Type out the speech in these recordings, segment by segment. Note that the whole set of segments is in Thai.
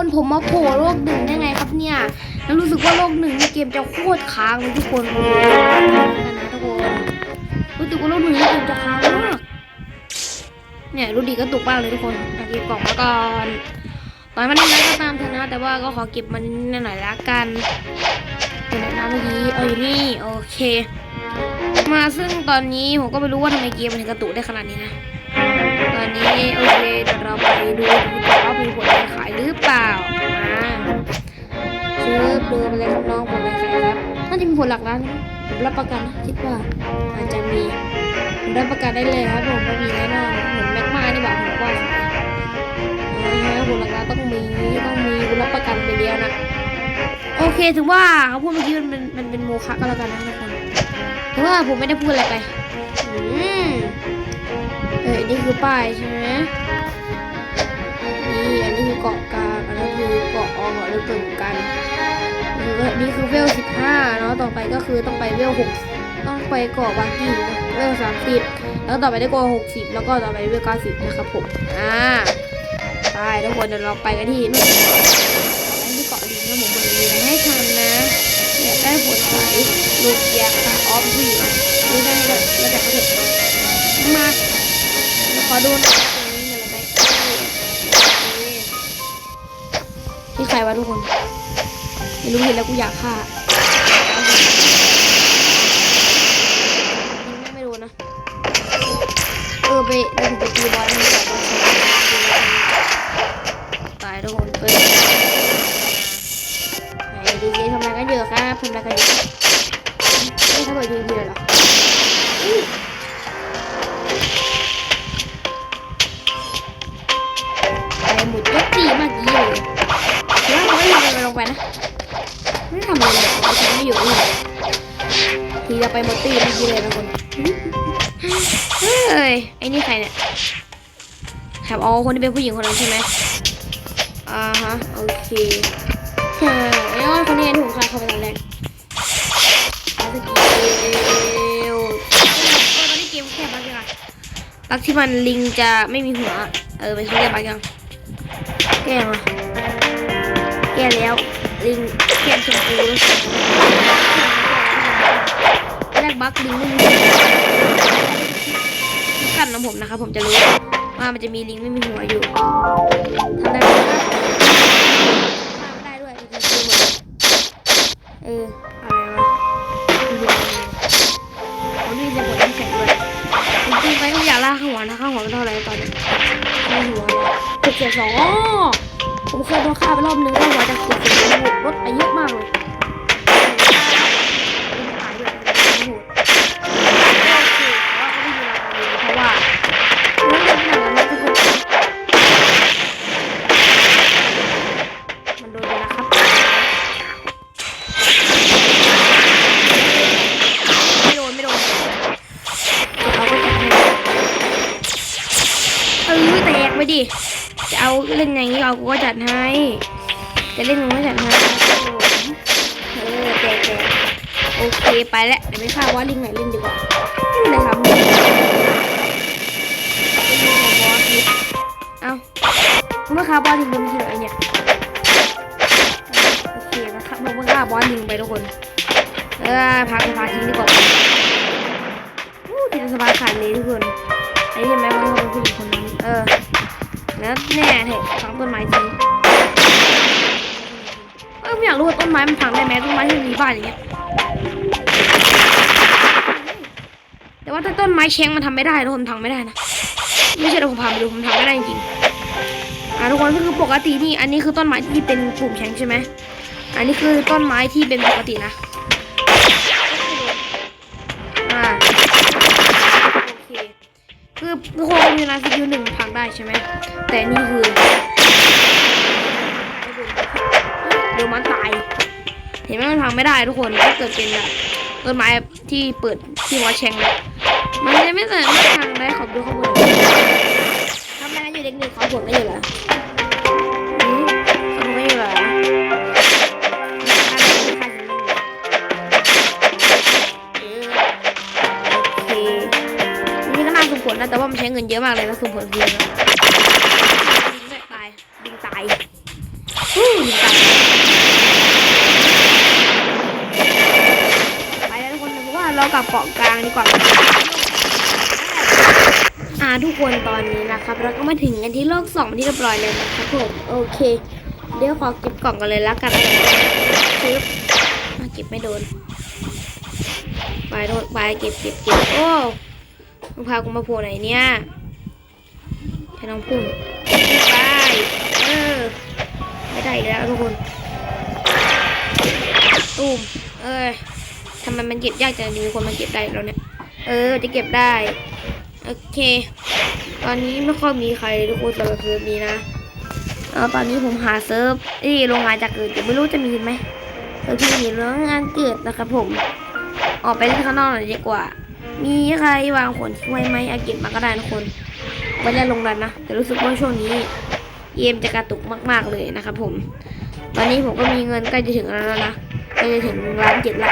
คนผมมาโผล่โลกหนึ่งได้ไงครับเนี่ยแล้วรู้สึกว่าโลกหนึ่งในเกมจะโคตรค้างเลยทุกคนโอ้โหนะทุกคนรู้สึกว่าโลกหนึ่งในเกมจะค้างมากเนี่ยรู้ดีก็ตกบ้างเลยทุกคนอะเก็บกล่องมาก่อนต่อยมันได้ก็ตามเถอะนะ แต่ว่าก็ขอเก็บมันนิดหน่อยละกันเป็นไหนะเมื่อกี้เอาอยู่นี่โอเค มาซึ่งตอนนี้ผมก็ไม่รู้ว่าทำไมเกมมันถึงกระตุกได้ขนาดนี้นะ ตอนนี้โอเคเดี๋ยวเราไปดู มีผลอะไรขายหรือเปล่ามาซื้อดูไปเลยครับน้องผลอะไรขายครับน่าจะมีผลหลักล้านผมรับประกันนะคิดว่าอาจจะมีผมรับประกันได้เลยครับผมว่ามีแน่นอนเหมือนแม็กมานี่แบบผมว่าฮะผลหลักล้านต้องมีต้องมีผมรับประกันไปเดียวนะโอเคถือว่าเขาพูดเมื่อกี้มันเป็นมันเป็นโมฆะก็แล้วกันนะทุกคนถือว่าผมไม่ได้พูดอะไรไปอืมเออนนี้คือป้ายใช่ไหม นี่อันนี้คือเกาะกลางอันนี้คือเกาะออกเกาะลึกเหมือนกันนี่คือนี่คือเวลสิบห้าเนาะต่อไปก็คือต้องไปเวลหกต้องไปเกาะบากี้เวลสามสิบแล้วต่อไปได้เกาะหกสิบแล้วก็ต่อไปเวลเก้าสิบนะครับผมอ่าไปทุกคนเดี๋ยวเราไปกันที่นู่นอันนี้เกาะลิงนะผมบริเวณให้ทันนะอยากได้ผลสลูกยาคาออฟวีดูได้แล้วแต่เขาเถอะมาขอดูหน่อย นี่ใครวะทุกคนไม่รู้เห็นแล้วกูอยากฆ่าไม่รู้นะ เออไปเดินไปตีบอลนี่ก่อนตายทุกคนไปไหนดีๆทำอะไรกันเยอะครับทำอะไรกันเยอะ คนที่เป็นผู้หญิงคนนั้นใช่ไหมอ่าฮะ โอเคเฮ้ยไอออยคนนี้ถูกใครเข้าไปตอนแรกสกิลตอนนี้เกมแค่บักยังไงบักที่มันลิงจะไม่มีหัว เออเป็นเขาเรียกบักยัง แก้มาแก้แล้ว ลิงแก้ชมพูแรกบักลิงไม่มีกันนะผมนะครับผมจะรู้ ว่ามันจะมีลิงไม่มีหัวอยู่ทำได้ไหมครับฆ่าไม่ได้ด้วยจริงๆหมดเอออะไรวะดูเขามีเสียงผลน้ำแข็งด้วยจริงๆไปก็อยากล่าข้างหัวนะข้างหัวมันเท่าไหร่ตอนนี้ข้างหัวหกเจ็ดสองอ๋อผมเคยโดนฆ่าไปรอบนึงข้างหัวจากเจ็ดสิบสอ ดิ จะเอาเล่นอย่างนี้เรากูก็จัดให้ จะเล่นมันก็จัดให้เออแกแกโอเคไปแล้วเดี๋ยวไม่ทราบว่าลิงไหนเล่นดีกว่าไม่เลยครับเอาเมื่อคาบอลลิงโดนทีไหนเนี่ยโอเคนะครับเมื่อคาบอลลิงไปทุกคนเออพักพักทิ้งดีกว่าอู้จิตสบายขาดเลยทุกคนไอ้ยังไหมว่าเขาเป็นผู้หญิงคนนั้นเออ แล้วแน่เถอะพังต้นไม้ทิ้งเออไม่อยากรู้ว่าต้นไม้มันพังได้ไหมต้นไม้ที่มีบ้านอย่างเงี้ยแต่ว่าถ้าต้นไม้แช้งมันทำไม่ได้ทุกคนทำไม่ได้นะไม่ใช่เราผมพาไปดูผมทำไม่ได้จริงอ่าทุกคนก็คือปกตินี่ อันนี้คือต้นไม้ที่เป็นกลุ่มแช้งใช่ไหมอันนี้คือต้นไม้ที่เป็นปกตินะอ่า คือทุกคนมีนาสกิวหนึ่งพังได้ใช่ไหม แต่นี่คือเดี๋ยวมันตาย เห็นไหมมันพังไม่ได้ทุกคนถ้าเกิดเป็นแบบต้นไม้ที่เปิดที่วอชแชงเลยมันจะไม่สามารถพังได้ขอบดูข้างบนทำไมอยู่เด็กหนึ่งเขาผลไม่อยู่เหรอ ว่ามันใช้เงินเยอะมากเลยนะสุ่มผลเพียงดิงตายดิงตายดิงตายไปแล้วทุกคนผมว่าเรากลับเกาะกลางดีกว่าอ่าทุกคนตอนนี้นะครับ เราก็มาถึงกันที่โลกสองที่เรียบร้อยเลยนะครับผมโอเค เดี๋ยวขอเก็บกล่องกันเลยแล้วกันปึ๊บมาเก็บไม่โดนไปโดนไปเก็บเก็บเก็บโอ้ มึงพากูมาโผล่ไหนเนี่ยแค่น้องพุ่งไปเออไม่ได้อีกแล้วทุกคนตูมเอ้ยทำไมมันเก็บยากจังมีคนมาเก็บได้แล้วเนี่ยเออจะเก็บได้โอเค ตอนนี้ไม่ค่อยมีใครทุกคนสำหรับเซิร์ฟนี้นะเออตอนนี้ผมหาเซิร์ฟที่โรงงานจะเกิดแต่ไม่รู้จะมีไหมเซิร์ฟที่มีโรงงานเกิดนะครับผม ออกไปเล่นข้างนอกหน่อยดีกว่า มีใครวางขนทิ้งไว้ไหมอาเก็บมาก็ได้นะคนไม่ได้ลงดันนะ แต่รู้สึกว่าช่วงนี้เกมจะกระตุกมาก ๆเลยนะครับผม ตอนนี้ผมก็มีเงินใกล้จะถึงแล้วนะใกล้จะถึงล้านเจ็ดละ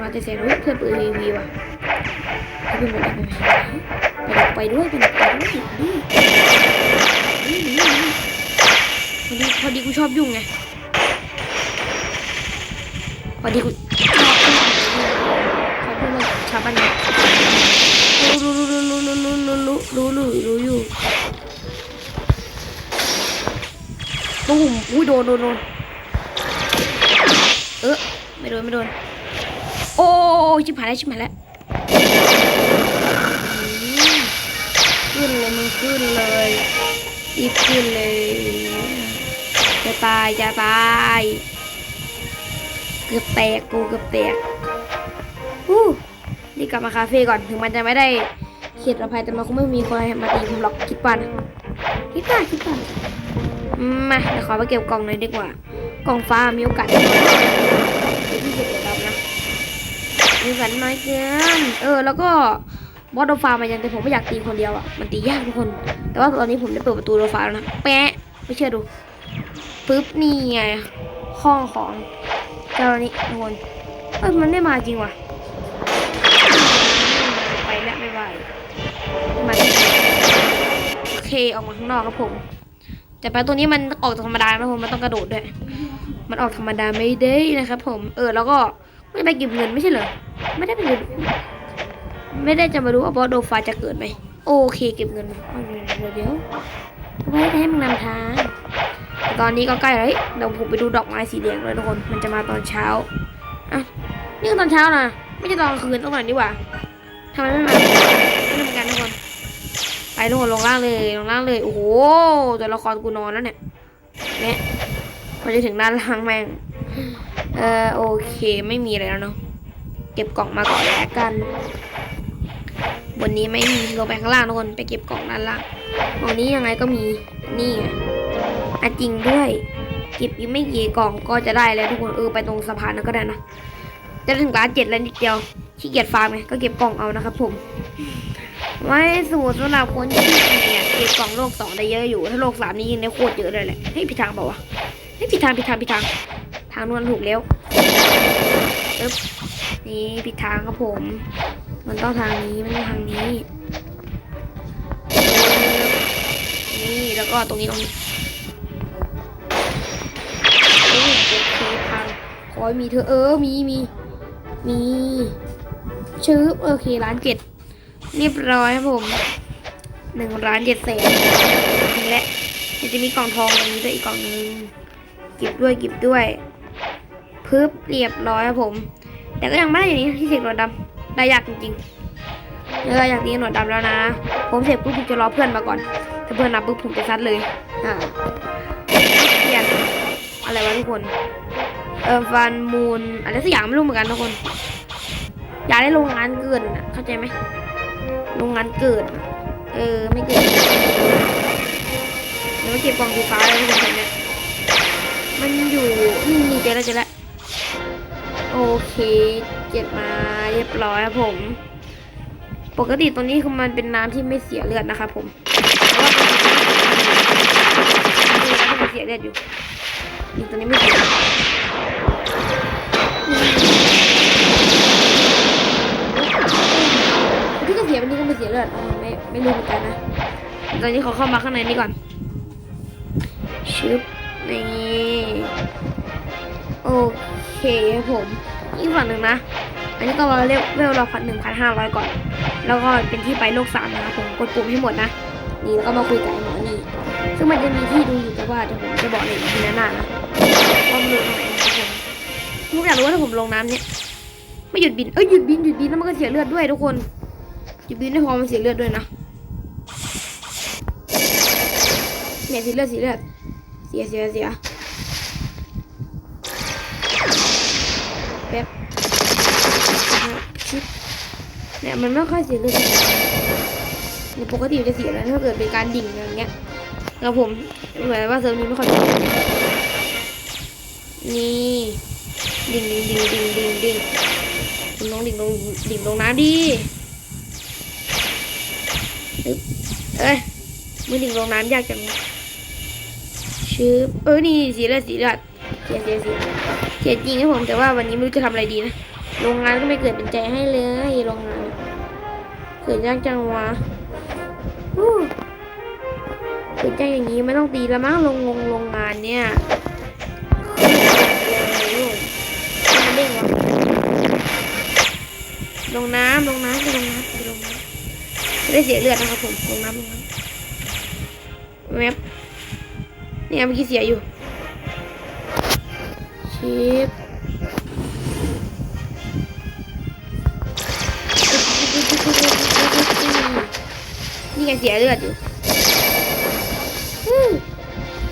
มาจะเซ็นเพื่อปิดรีวิวอะไปหนไปไหนไปไหนไปด้วยไปไหนไปด้วยนี่นี่นี่นี่พอดีพอดีกูชอบยุ่งไงพอดีกูชอบยุ่ง ชาวบ้านเนี่ยรู้รู้รู้รู้รู้รู้รู้รู้รู้รู้อยู่ปุ้มอุ้ยโดนโดนโดนเออไม่โดนไม่โดน โอ้ยชิบหายแล้วชิบหายแล้วขึ้นเลยมึงขึ้นเลยรีบขึ้นเลยจะตายจะตายเกือบแตกกูเกือบแตก ฮู้นี่กลับมาคาเฟ่ก่อนถึงมันจะไม่ได้เขตอภัยแต่มันคงไม่มีคนมาตีผมหรอกคิดป่ะนะคิดป่ะคิดป่ะมาเดี๋ยวขอไปเก็บกล่องหน่อยดีกว่า กล่องฟ้ามีโอกาสได้น้อยเดี๋ยวพี่จะเก็บเรานะมีฝันน้อยเกินเออ แล้วก็บอสโดฟามายังแต่ผมไม่อยากตีคนเดียวอะมันตียากทุกคน แต่ว่าตอนนี้ผมได้เปิดประตูโดฟาแล้วนะแปะไม่เชื่อดูปึ๊บนี่ไงห้องของเจ้านี้ทุกคนเอ้ยมันไม่มาจริงว่ะ เคออกมาข้างนอกครับผม แต่ไปตัวนี้มันออกธรรมดานะผมมันต้องกระโดดด้วย มันออกธรรมดาไม่ได้นะครับ ผม เออแล้วก็ไม่ได้ไปเก็บเงินไม่ใช่เหรอ ไม่ได้ไปเก็บไม่ได้จะมาดูว่าบอสโดฟาจะเกิดไหมโอเคเก็บเงินเอาเดี๋ยวเดี๋ยวไว้ให้มึงนำทางตอนนี้ก็ใกล้แล้วเฮ้ยเดี๋ยวผมไปดูดอกไม้สีแดงเลยทุกคน มันจะมาตอนเช้าอะนี่ก็ตอนเช้านะไม่ใช่ตอนกลางคืนต้องหน่อยดีกว่าทำไมไม่มา ทุกคนลงล่างเลยลงล่างเลย โอ้โหตัวละครกูนอนแล้วเนี่ยเนี่ยพอจะถึงด้านล่างแม่งเออโอเคไม่มีอะไรแล้วเนาะเก็บกล่องมาก่อนแล้วกันบนนี้ไม่มีลงไปข้างล่างทุกคนไปเก็บกล่องด้านล่างตรงนี้ยังไงก็มีนี่ไงอะจริงด้วย เก็บอีกไม่กี่กล่องก็จะได้แล้วทุกคนเออไปตรงสะพานนั้นก็ได้นะจะถึงร้านเจ็ดแล้วนิดเดียวขี้เกียจฟาร์มไงก็เก็บกล่องเอานะครับผม ไว้สูตรสำหรับคนที่เนี่ยเก็บกล่องโลกสองได้เยอะอยู่ ถ้าโลกสามนี่ยิงได้โคตรเยอะเลยแหละเฮ้ยผิดทางเปล่าวะเฮ้ยผิดทางผิดทางผิดทาง ทางนวลถูกแล้วปึ๊บนี่ผิดทางครับผม มันต้องทางนี้ไม่ใช่ทางนี้ นี่แล้วก็ตรงนี้ตรงนี้โอ้ยโอเคพังขอมีเธอเออมีมีมีชื้อโอเคร้านเจ็ด เรียบร้อยครับผมหนึ่งร้านเจ็ดแสนและเดี๋ยวจะมีกล่องทองอย่างนี้ด้วยอีกกล่องหนึงเก็บด้วยเก็บด้วยพึบเรียบร้อยครับผม แต่ก็ยังไม่ได้อย่างนี้ที่เสกหนวดดำได้ยากจริงๆเอออยากตีหนวดดำแล้วนะ ผมเสร็จปุ๊บผมจะรอเพื่อนมาก่อนถ้าเพื่อนนับปุ๊บผมจะซัดเลยอ่าเปลี่ยนอะไรวะทุกคนเออฟันมูลอะไรสักอย่างไม่รู้เหมือนกันทุกคน อยากได้โรงงานเกินเข้าใจไหม โรงงานเกิด เออ ไม่เกินเดี๋ยวมาเก็บกล่องสีฟ้าเลยทุกคนเห็นไหมมันอยู่นี่นี่เจอแล้วเจอแล้วโอเค เก็บมาเรียบร้อยครับผม ปกติตรงนี้คือมันเป็นน้ำที่ไม่เสียเลือดนะครับผมเพราะว่ามันเสียเลือดอยู่นี่ตัวนี้ไม่เสีย วันนี้ก็ไม่เออ๋อไม่ไม่รู้เหมือนกันนะตอนนี้ขอเข้ามาข้างในนี่ก่อนชึบนี่โอเคผมอีกฝั่งหนึ่งนะ อันนี้ก็รอเวลเวลเราพันหนึ่งพันห้าร้อยก่อน แล้วก็เป็นที่ไปโลกสามนะครับผมกดปุ่มให้หมดนะนี่แล้วก็มาคุยกับไอ้หมอนี่ซึ่งมันจะมีที่ดูอยู่แต่ว่าเดี๋ยวผมจะบอกในอีพีหน้านะว่ามันอยู่ตรงไหนนะครับผมผมอยากรู้ว่าถ้าผมลงน้ำเนี่ยไม่หยุดบินเอ้ยหยุดบินหยุดบินแล้วมันก็เสียเลือดด้วยทุกคน ยุดบินไม่พอมันเสียเลือดด้วยนะเนี่ยเสียเลือดเสียเลือดเสียเสียเสียแป๊บชิบเนี่ยมันไม่ค่อยเสียเลือดเนี่ยปกติจะเสียแล้วถ้าเกิดเป็นการดิ่งอย่างเงี้ยแล้วผมเหมือนว่าเซิร์ฟนี้ไม่ค่อยดีนี่ดิ่งดิ่งดิ่งดิ่งดิ่งดิ่งลงดิ่งลงดิ่งลงน้ำดิ เอ้ยมือดิ่งลงน้ำยากจังชืบเออนี่สีเลือดสีเลือดเสียเสียเสียเสียจริงครับผมแต่ว่าวันนี้ไม่รู้จะทำอะไรดีนะโรงงานก็ไม่เกิดเป็นใจให้เลยโรงงานเกิดยากจังวะเกิดยากอย่างนี้ไม่ต้องตีล้วมั้งโรงงงโรงงานเนี่ยมันเด้งวะลงน้ำลงน้ำไปลงน้ำไปลงน้ำ ไม่ได้เสียเลือดนะครับผมลงน้ำลงน้ำแมปเนี่ยเมื่อกี้เสียอยู่ชิปนี่ไงเสียเลือดอยู่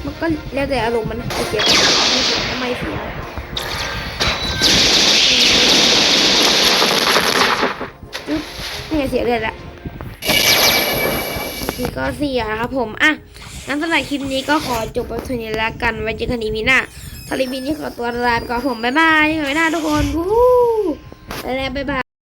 มันก็แล้วแต่อารมณ์มันนะจะเสียไม่เสียทำไมเสียนี่ไงเสียเลือดละ ทีก็เสียครับผม อะ งั้นสำหรับคลิปนี้ก็ขอจบไปเท่านี้แล้วกัน ไว้เจอกันอีพีหน้าสำหรับคลิปนี้ขอตัวลาไปก่อนผม บ๊ายบายยังไงหน้าทุกคนวู้แล้วบ๊ายบาย